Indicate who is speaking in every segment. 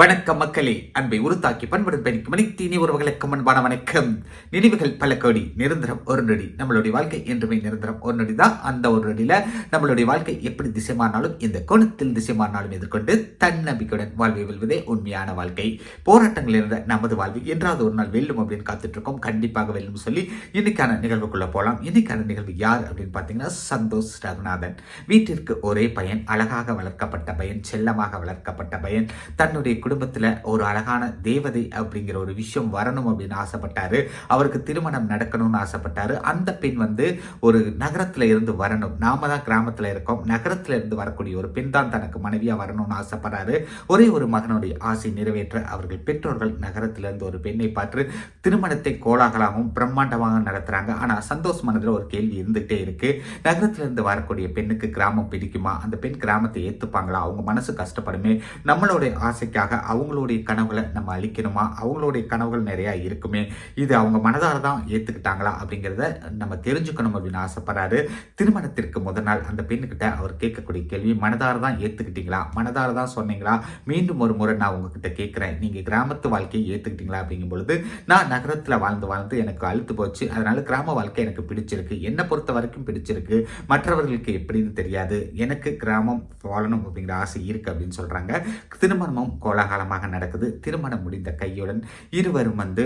Speaker 1: வணக்கம் மக்களே. அன்பை உருத்தாக்கி பண்படும் பெண்ணிக்கு மணித்தீனி உறவுகளுக்கு முன்பான வணக்கம். நினைவுகள் பல கோடி நிரந்தரம் ஒரு நொடி. நம்மளுடைய வாழ்க்கை என்றுமே நிரந்தரம் ஒரு நொடி தான். அந்த ஒரு நொடியில நம்மளுடைய வாழ்க்கை எப்படி திசை மாறினாலும் இந்த கோணத்தில் திசை மாறினாலும் எதிர்கொண்டு தன்னம்பிக்கையுடன் வாழ்வை வெல்வதே உண்மையான வாழ்க்கை. போராட்டங்கள் இருந்த நமது வாழ்வு என்றாவது ஒரு நாள் வெல்லும் அப்படின்னு காத்துட்டு இருக்கோம் கண்டிப்பாக வெல்லும் சொல்லி இன்னைக்கான நிகழ்வுக்குள்ள போகலாம். இன்னைக்கான நிகழ்வு யார் அப்படின்னு பார்த்தீங்கன்னா சந்தோஷ் ரகுநாதன். வீட்டிற்கு ஒரே பையன் அழகாக வளர்க்கப்பட்ட பையன் செல்லமாக வளர்க்கப்பட்ட பையன். தன்னுடைய குடும்பத்தில் ஒரு அழகான தேவதை அப்படிங்கிற ஒரு விஷயம் வரணும் அப்படின்னு ஆசைப்பட்டாரு. அவருக்கு திருமணம் நடக்கணும்னு ஆசைப்பட்டாரு. அந்த பெண் வந்து ஒரு நகரத்தில் இருந்து வரணும். நாம தான் கிராமத்தில் இருக்கோம். நகரத்தில் இருந்து வரக்கூடிய ஒரு பெண் தான் தனக்கு மனைவியாக வரணும்னு ஆசைப்படுறாரு. ஒரே ஒரு மகனுடைய ஆசை நிறைவேற்ற அவர்கள் பெற்றோர்கள் நகரத்திலிருந்து ஒரு பெண்ணை பார்த்து திருமணத்தை கோலாகலாகவும் பிரம்மாண்டமாக நடத்துறாங்க. ஆனால் சந்தோஷ் மனதில் ஒரு கேள்வி இருந்துகிட்டே இருக்கு. நகரத்திலிருந்து வரக்கூடிய பெண்ணுக்கு கிராமம் பிடிக்குமா? அந்த பெண் கிராமத்தை ஏற்றுப்பாங்களா அவங்க மனசு கஷ்டப்படுமே. நம்மளுடைய ஆசைக்காக அவங்களுடைய கனவுகளை நம்ம அழிக்கணுமா? அவங்களுடைய கனவுகள் நிறையா இருக்குமே. இது அவங்க மனதார தான் ஏற்றுக்கிட்டாங்களா அப்படிங்கிறத நம்ம தெரிஞ்சுக்கணும் அப்படின்னு ஆசைப்படுறாரு. திருமணத்திற்கு முதல் நாள் அந்த பெண்ணுக்கிட்ட அவர் கேட்கக்கூடிய கேள்வி மனதார தான் ஏற்றுக்கிட்டீங்களா மனதார தான் சொன்னீங்களா? மீண்டும் ஒரு முறை நான் உங்ககிட்ட கேட்குறேன். நீங்கள் கிராமத்து வாழ்க்கையை ஏற்றுக்கிட்டீங்களா அப்படிங்கும் பொழுது நான் நகரத்தில் வாழ்ந்து வாழ்ந்து எனக்கு அழுத்து போச்சு. அதனால கிராம வாழ்க்கை எனக்கு பிடிச்சிருக்கு. என்னை பொறுத்த வரைக்கும் பிடிச்சிருக்கு. மற்றவர்களுக்கு எப்படின்னு தெரியாது. எனக்கு கிராமம் வாழணும் அப்படிங்கிற ஆசை இருக்கு அப்படின்னு சொல்றாங்க. திருமணமும் காலமாக நடக்குது. திருமணம் முடிந்த கையுடன் இருவரும் வந்து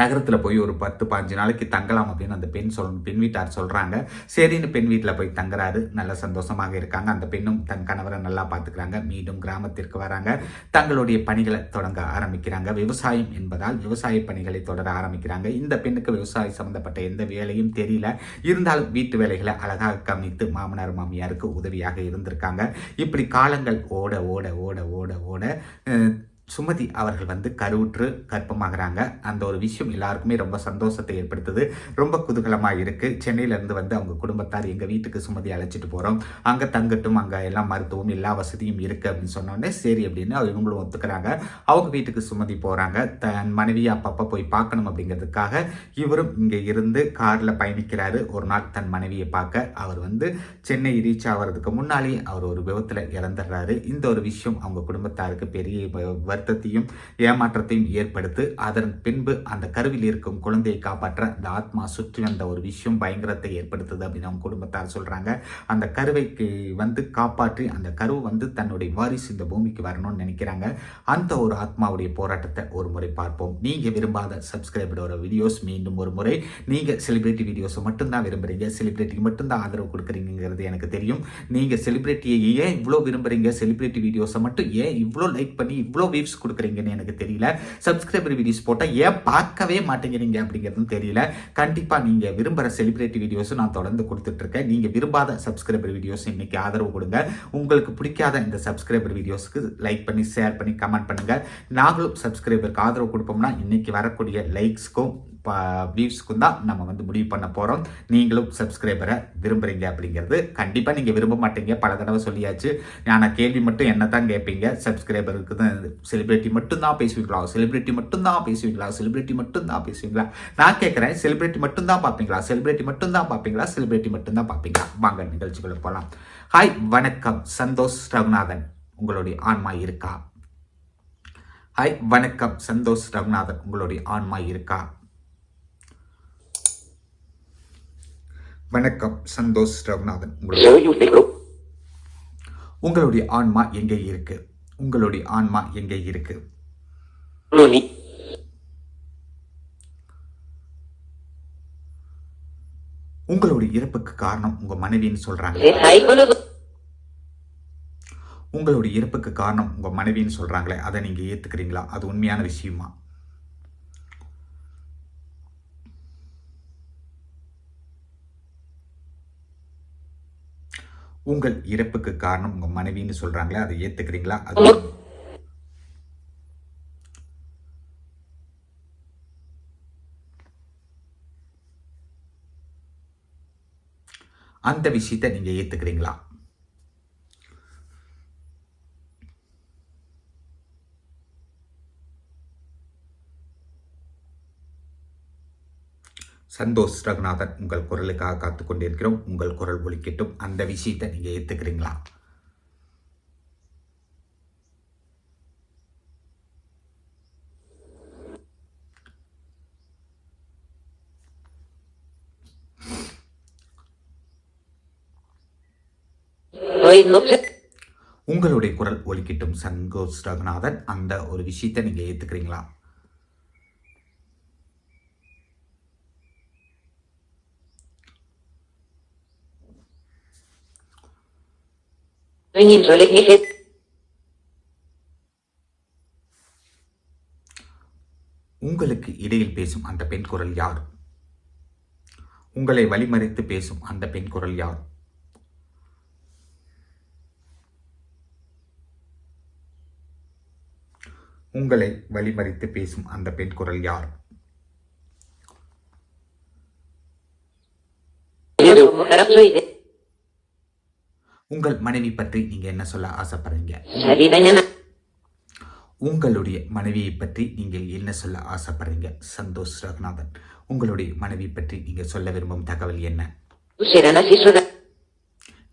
Speaker 1: நகரத்தில் போய் ஒரு பத்து பாஞ்சு நாளைக்கு தங்கலாம் அப்படின்னு அந்த பெண் சொல் பெண் வீட்டார் சொல்கிறாங்க சரின்னு பெண் வீட்டில் போய் தங்குறாரு. நல்ல சந்தோஷமாக இருக்காங்க. அந்த பெண்ணும் தன் கணவரை நல்லா பார்த்துக்கிறாங்க மீண்டும் கிராமத்திற்கு வராங்க. தங்களுடைய பணிகளை தொடங்க ஆரம்பிக்கிறாங்க. விவசாயம் என்பதால் விவசாய பணிகளை தொடர ஆரம்பிக்கிறாங்க. இந்த பெண்ணுக்கு விவசாயம் சம்மந்தப்பட்ட எந்த வேலையும் தெரியல. இருந்தாலும் வீட்டு வேலைகளை அழகாக கவனித்து மாமனார் மாமியாருக்கு உதவியாக இருந்திருக்காங்க. இப்படி காலங்கள் ஓட ஓட ஓட ஓட ஓட சுமதி அவர்கள் வந்து கருவுற்று கற்பமாகறாங்க. அந்த ஒரு விஷயம் எல்லாருக்குமே ரொம்ப சந்தோஷத்தை ஏற்படுத்துது. ரொம்ப குதூகலமாக இருக்குது சென்னையிலேருந்து வந்து அவங்க குடும்பத்தார் எங்கள் வீட்டுக்கு சுமதி அழைச்சிட்டு போகிறோம் அங்கே தங்கட்டும் அங்கே எல்லாம் மருத்துவம் எல்லா வசதியும் இருக்குது அப்படின்னு சொன்னோடனே சரி அப்படின்னு இவங்களும் ஒத்துக்கிறாங்க. அவங்க வீட்டுக்கு சுமதி போகிறாங்க தன் மனைவியை அப்பப்போ போய் பார்க்கணும் அப்படிங்கிறதுக்காக இவரும் இங்கே இருந்து காரில் பயணிக்கிறாரு. ஒரு நாள் தன் மனைவியை பார்க்க அவர் வந்து சென்னை ரீச் ஆகிறதுக்கு முன்னாலே அவர் ஒரு விபத்தில் இறந்துடுறாரு. இந்த ஒரு விஷயம் அவங்க குடும்பத்தாருக்கு பெரிய வருத்தத்தையும் ஏமாற்றத்தையும் ஏற்படுத்து அதன் பின்பு அந்த கருவில் இருக்கும் குழந்தையை காப்பாற்ற அந்த ஆத்மா சுற்றி வந்த ஒரு விஷயம் பயங்கரத்தை ஏற்படுத்துது அப்படின்னு அவங்க குடும்பத்தார் சொல்றாங்க. அந்த கருவைக்கு வந்து காப்பாற்றி அந்த கரு வந்து தன்னுடைய வாரிசு இந்த பூமிக்கு வரணும்னு நினைக்கிறாங்க. அந்த ஒரு ஆத்மாவுடைய போராட்டத்தை ஒரு முறை பார்ப்போம். நீங்க விரும்பாத சப்ஸ்கிரைபரோட வீடியோஸ் மீண்டும் ஒரு முறை. நீங்க செலிபிரிட்டி வீடியோஸை மட்டும்தான் விரும்புறீங்க. செலிபிரிட்டிக்கு மட்டும்தான் ஆதரவு கொடுக்குறீங்கிறது எனக்கு தெரியும். நீங்க செலிபிரிட்டியை ஏன் இவ்வளோ விரும்புறீங்க? செலிபிரிட்டி வீடியோஸை மட்டும் ஏன் இவ்வளோ லைக் பண்ணி இவ்வளோ வியூஸ் கொடுக்குறீங்கன்னு எனக்கு தெரியல. சப்ஸ்கிரைபர் வீடியோஸ் போட்டால் ஏன் பார்க்கவே மாட்டேங்கிறீங்க அப்படிங்கிறதும் தெரியல. கண்டிப்பாக நீங்கள் விரும்புகிற செலிப்ரிட்டி வீடியோஸும் நான் தொடர்ந்து கொடுத்துட்ருக்கேன். நீங்கள் விரும்பாத சப்ஸ்கிரைபர் வீடியோஸ் இன்னைக்கு ஆதரவு கொடுங்க. உங்களுக்கு பிடிக்காத இந்த சப்ஸ்கிரைபர் வீடியோஸ்க்கு லைக் பண்ணி ஷேர் பண்ணி கமெண்ட் பண்ணுங்கள் நாங்களும் சப்ஸ்கிரைபருக்கு ஆதரவு கொடுப்போம்னா இன்னைக்கு வரக்கூடிய லைக்ஸ்க்கும் வியூஸ்க்கும் தான் நம்ம வந்து முடிவு பண்ண போகிறோம் நீங்களும் சப்ஸ்கிரைபரை விரும்புகிறீங்க அப்படிங்கிறது கண்டிப்பாக நீங்கள் விரும்ப மாட்டீங்க. பல தடவை சொல்லியாச்சு. ஆனால் கேள்வி மட்டும் என்ன தான் கேட்பீங்க சப்ஸ்கிரைபருக்கு தான். செலிபிரிட்டி மட்டும்தான் பேசுவீங்களா? செலிபிரிட்டி மட்டும்தான் பேசுவீங்களா? செலிபிரிட்டி மட்டும்தான் பேசுவீங்களா? நான் கேட்குறேன் செலிபிரிட்டி மட்டும்தான் பார்ப்பீங்களா? செலிபிரிட்டி மட்டும்தான் பார்ப்பீங்களா? செலிபிரிட்டி மட்டும்தான் பார்ப்பீங்களா? வாங்க நிகழ்ச்சிகளுக்கு போகலாம் ஹாய் வணக்கம். சந்தோஷ் ரகுநாதன். உங்களுடைய ஆன்மா இருக்கா? ஹாய் வணக்கம். சந்தோஷ் ரகுநாதன். உங்களுடைய ஆன்மா இருக்கா? வணக்கம் சந்தோஷ் ரகுநாதன். உங்களுடைய ஆன்மா எங்கே இருக்கு? உங்களுடைய ஆன்மா எங்கே இருக்கு? உங்களுடைய இறப்புக்கு காரணம் உங்க மனைவின்னு சொல்றாங்க. உங்களுடைய இறப்புக்கு காரணம் உங்க மனைவின்னு சொல்றாங்களே அதை நீங்க ஏத்துக்கிறீங்களா? அது உண்மையான விஷயமா? உங்கள் இறப்புக்கு காரணம் உங்க மனைவின்னு சொல்றாங்களே அதை ஏத்துக்கிறீங்களா? அது அந்த விஷயத்தை நீங்க ஏத்துக்கிறீங்களா? சந்தோஷ் ரகுநாதன் உங்கள் குரலுக்காக காத்து கொண்டிருக்கிறோம். உங்கள் குரல் ஒலிக்கட்டும். அந்த விஷயத்தை நீங்க ஏத்துக்கிறீங்களா?
Speaker 2: Hoy no sé.
Speaker 1: உங்களுடைய குரல் ஒலிக்கட்டும் சந்தோஷ் ரகுநாதன். அந்த ஒரு விஷயத்தை நீங்க ஏத்துக்கிறீங்களா? உங்களுக்கு இடையில் பேசும் அந்த பெண் குரல் யார்? உங்களை வழிமறித்து பேசும் அந்த பெண் குரல் யார்? உங்களை வழிமறித்து பேசும் அந்த பெண் குரல் யார்?
Speaker 2: De
Speaker 1: உங்கள் மனைவி பற்றி நீங்க என்ன சொல்ல ஆசைப்படுறீங்க. உங்களுடைய மனைவியை பற்றி நீங்கள் என்ன சொல்ல ஆசைப்படுறீங்க சந்தோஷ் ரகுநாதன் உங்களுடைய மனைவி பற்றி நீங்க சொல்ல விரும்பும் தகவல் என்ன.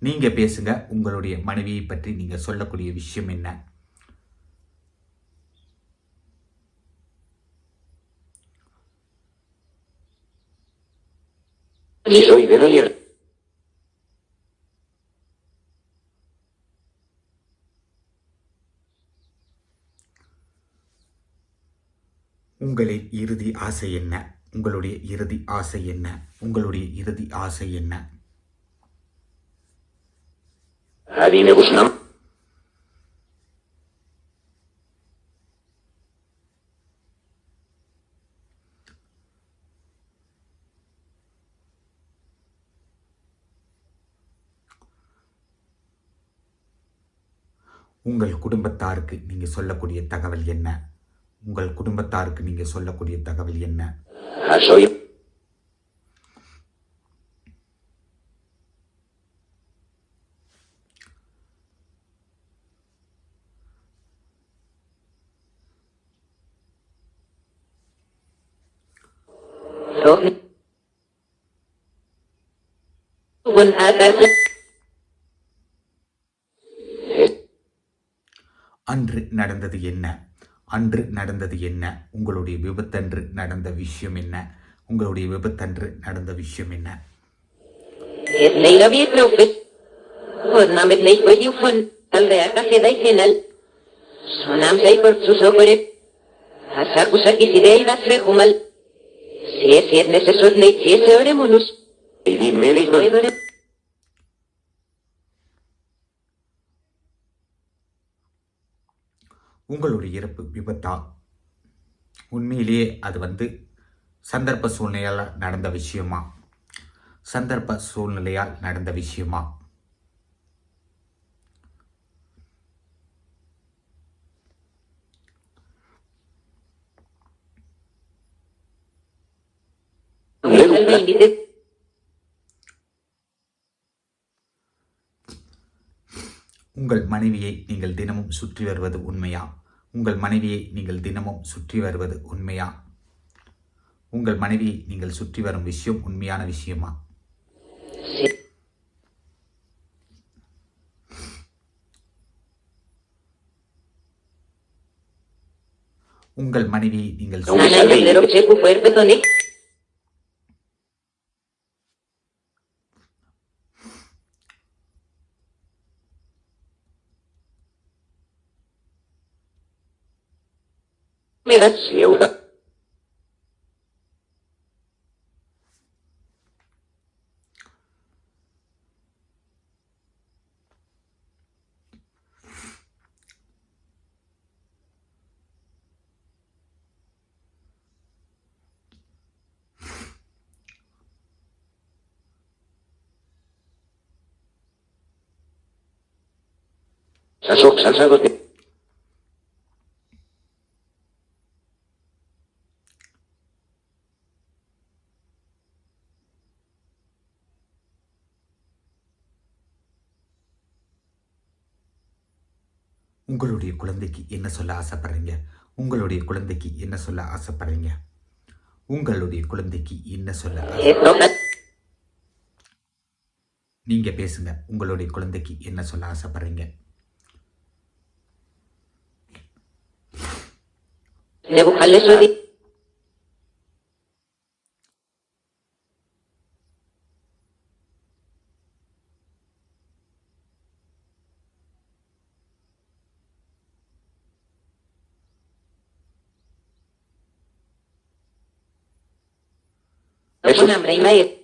Speaker 1: நீங்க பேசுங்க உங்களுடைய மனைவியை பற்றி நீங்க சொல்லக்கூடிய விஷயம் என்ன
Speaker 2: Y soy de
Speaker 1: உங்களின் இறுதி ஆசை என்ன? உங்களுடைய இறுதி ஆசை என்ன? உங்களுடைய இறுதி ஆசை என்ன. உங்கள் குடும்பத்தாருக்கு நீங்க சொல்லக்கூடிய தகவல் என்ன? உங்கள் குடும்பத்தாருக்கு நீங்க சொல்லக்கூடிய தகவல் என்ன. அன்று நடந்தது என்ன? அன்று நடந்தது என்ன? உங்களுடைய விபத்தன்று நடந்த விஷயம் என்ன? உங்களுடைய விபத்தன்று நடந்த விஷயம் என்ன?
Speaker 2: Het
Speaker 1: உங்களுடைய இறப்பு விபத்தா? உண்மையிலேயே அது வந்து சந்தர்ப்ப சூழ்நிலையால் நடந்த விஷயமா? சந்தர்ப்ப சூழ்நிலையால் நடந்த விஷயமா? உங்கள் மனைவியை நீங்கள் தினமும் சுற்றி வருவது உண்மையா? உங்கள் மனைவியை நீங்கள் தினமும் சுற்றி வருவது உண்மையா? உங்கள் மனைவியை நீங்கள் சுற்றி வரும் விஷயம் உண்மையான விஷயமா? உங்கள் மனைவியை நீங்கள்
Speaker 2: Mới hết xịu đó. sản xuất sản xuất có
Speaker 1: உங்களுடைய குழந்தைக்கு என்ன சொல்ல ஆசைப்படுறீங்க? உங்களுடைய குழந்தைக்கு என்ன சொல்ல ஆசைப்படுறீங்க? உங்களுடைய குழந்தைக்கு என்ன சொல்ல நீங்க பேசுங்க. உங்களுடைய குழந்தைக்கு என்ன சொல்ல ஆசைப்படுறீங்க?
Speaker 2: Nebuchadnezzar Eso. Con hambre y maíz.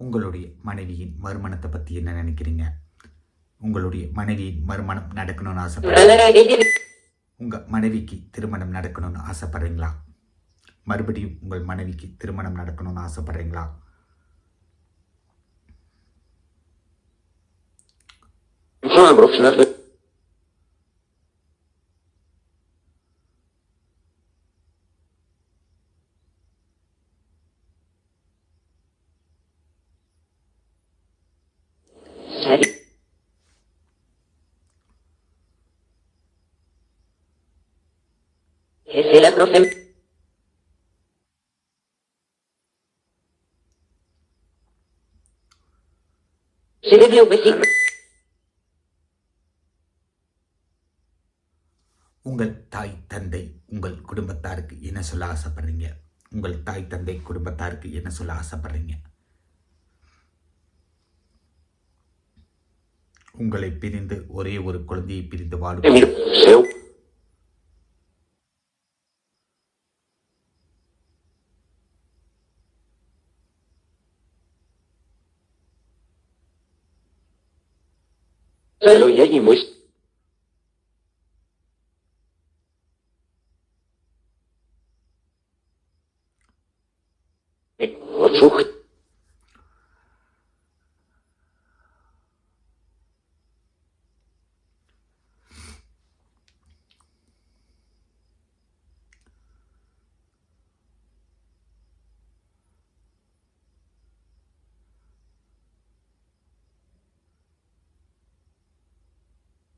Speaker 1: உங்களுடைய மனைவியின் மறுமணத்தை பத்தி என்ன நினைக்கிறீங்க? உங்களுடைய மனைவியின் மறுமணம் நடக்கணும்னு ஆசைப்படுறீங்க
Speaker 2: உங்கள்
Speaker 1: உங்க மனைவிக்கு திருமணம் நடக்கணும்னு ஆசைப்படுறீங்களா? மறுபடியும் உங்கள் மனைவிக்கு திருமணம் நடக்கணும்னு ஆசைப்படுறீங்களா?
Speaker 2: Vamos, nos சரி
Speaker 1: உங்கள் தாய் தந்தை உங்கள் குடும்பத்தாருக்கு என்ன சொல்ல ஆசைப்படுறீங்க? உங்கள் தாய் தந்தை குடும்பத்தாருக்கு என்ன சொல்ல ஆசைப்படுறீங்க? உங்களை பிரிந்து ஒரே ஒரு குழந்தையை பிரிந்து வாடும்
Speaker 2: 所以也引不。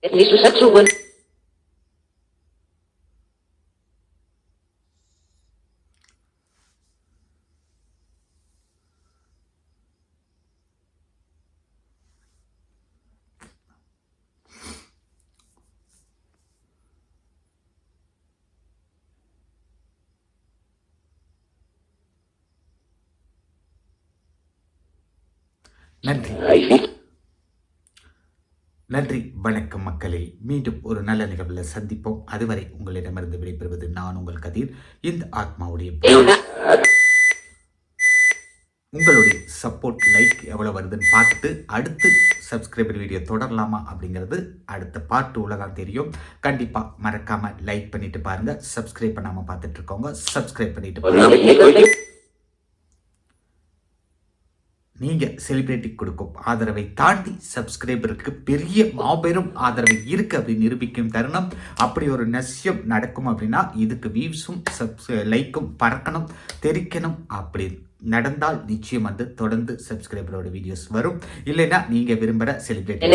Speaker 2: Erlebst du Satzungen? Nanti.
Speaker 1: நன்றி. வணக்கம் மக்களே. மீண்டும் ஒரு நல்ல நிகழ்வில் சந்திப்போம். அதுவரை உங்களிடமிருந்து விடைபெறுவது நான் உங்கள் கதிர். இந்த ஆத்மாவுடைய உங்களுடைய சப்போர்ட் லைக் எவ்வளோ வருதுன்னு பார்த்துட்டு அடுத்து சப்ஸ்கிரைபர் வீடியோ தொடரலாமா அப்படிங்கிறது அடுத்த பார்ட் உலகம் தெரியும். கண்டிப்பாக மறக்காமல் லைக் பண்ணிட்டு பாருங்க. சப்ஸ்கிரைப் பண்ணாமல் பார்த்துட்டு இருக்கோங்க சப்ஸ்கிரைப் பண்ணிட்டு
Speaker 2: பாருங்கள்
Speaker 1: நீங்கள் செலிப்ரிட்டி கொடுக்கும் ஆதரவை தாண்டி சப்ஸ்கிரைபருக்கு பெரிய மாபெரும் ஆதரவு இருக்குது அப்படின்னு நிரூபிக்கும் தருணம். அப்படி ஒரு நசியம் நடக்கும் அப்படின்னா இதுக்கு வியூஸும் சப்ஸ் லைக்கும் பறக்கணும் தெரிக்கணும் அப்படி நடந்தால் நிச்சயம் வந்து தொடர்ந்து சப்ஸ்கிரைபரோட வீடியோஸ் வரும். இல்லைன்னா நீங்கள் விரும்புகிற செலிப்ரேட்டி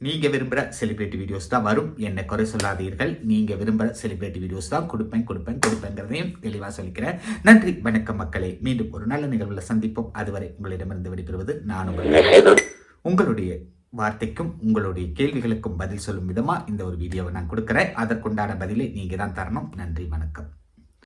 Speaker 2: ese proxia.
Speaker 1: நீங்க விரும்புகிற செலிபிரிட்டி வீடியோஸ் தான் வரும். என்னை குறை சொல்லாதீர்கள். நீங்க விரும்புகிற செலிபிரிட்டி வீடியோஸ் தான் கொடுப்பேன் கொடுப்பேன் கொடுப்பேங்கிறதையும் தெளிவாக சொல்லிக்கிறேன். நன்றி வணக்கம் மக்களே. மீண்டும் ஒரு நல்ல நிகழ்வில் சந்திப்போம். அதுவரை உங்களிடமிருந்து விடைபெறுவது நான் உங்கள். உங்களுடைய வார்த்தைக்கும் உங்களுடைய கேள்விகளுக்கும் பதில் சொல்லும் விதமா இந்த ஒரு வீடியோவை நான் கொடுக்குறேன். அதற்குண்டான பதிலை நீங்க தான் தரணும். நன்றி வணக்கம்.